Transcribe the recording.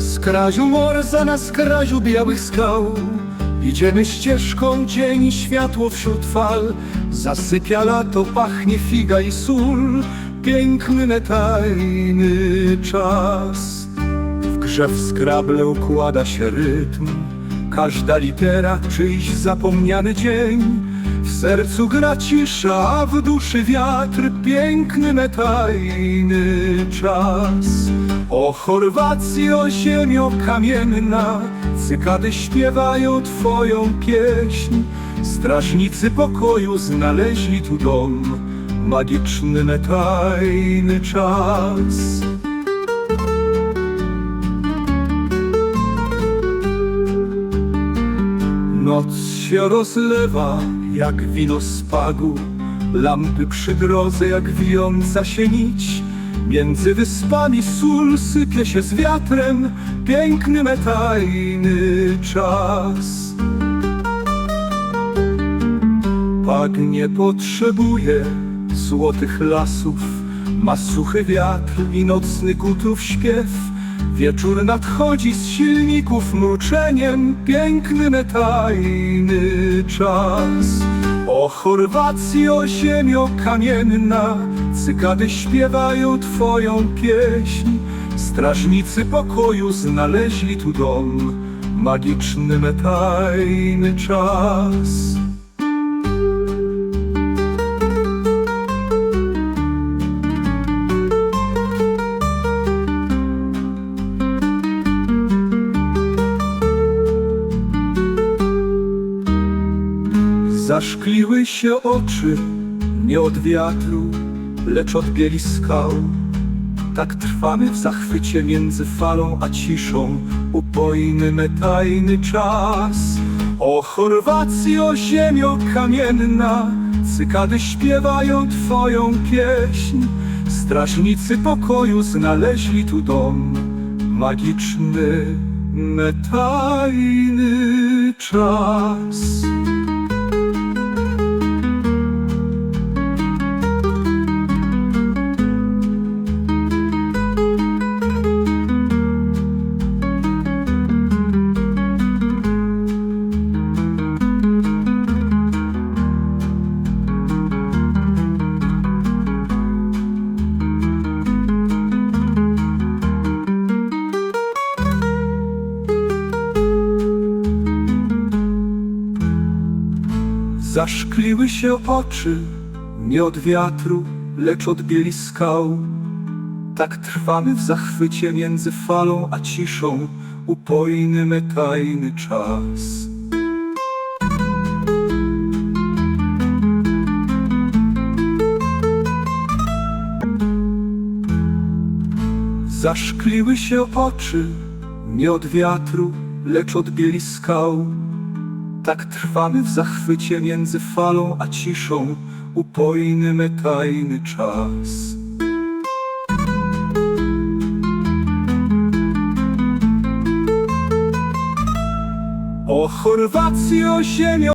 Na skraziu morza, na skraziu białych skał. Idziemy ścieżką, dzień i światło wśród fal. Zasypia lato, pachnie figa i sól. Piękny, tajny czas. W grze w skrable układa się rytm Każda litera czyjś zapomniany dzień. W sercu gra cisza, a w duszy wiatr Piękny, tajny czas. O Chorwacji, o ziemio kamienna Cykady śpiewają twoją pieśń. Strażnicy pokoju znaleźli tu dom Magiczny, tajny czas Noc się rozlewa jak wino z pagu. Lampy przy drodze jak wijąca się nić. Między wyspami sól sypie się z wiatrem. Piękny, metajny czas. Pag nie potrzebuje złotych lasów. Ma suchy wiatr i nocny gutów śpiew Wieczór nadchodzi z silników mruczeniem Piękny, metajny czas. O Chorwacji, o ziemio kamienna Cykady śpiewają twoją pieśń. Strażnicy pokoju znaleźli tu dom Magiczny, metajny czas Zaszkliły się oczy, nie od wiatru, lecz od bieli skał. Tak trwamy w zachwycie między falą a ciszą, upojny, metajny czas. O Chorwacji, o ziemio kamienna, cykady śpiewają twoją pieśń. Strażnicy pokoju znaleźli tu dom, magiczny, metajny czas. Zaszkliły się oczy, nie od wiatru, lecz od bieli skał. Tak trwamy w zachwycie między falą a ciszą, upojny, metajny czas. Zaszkliły się oczy, nie od wiatru, lecz od bieli skał. Tak trwamy w zachwycie między falą a ciszą, upojny, metajny czas. O Chorwacji, o ziemio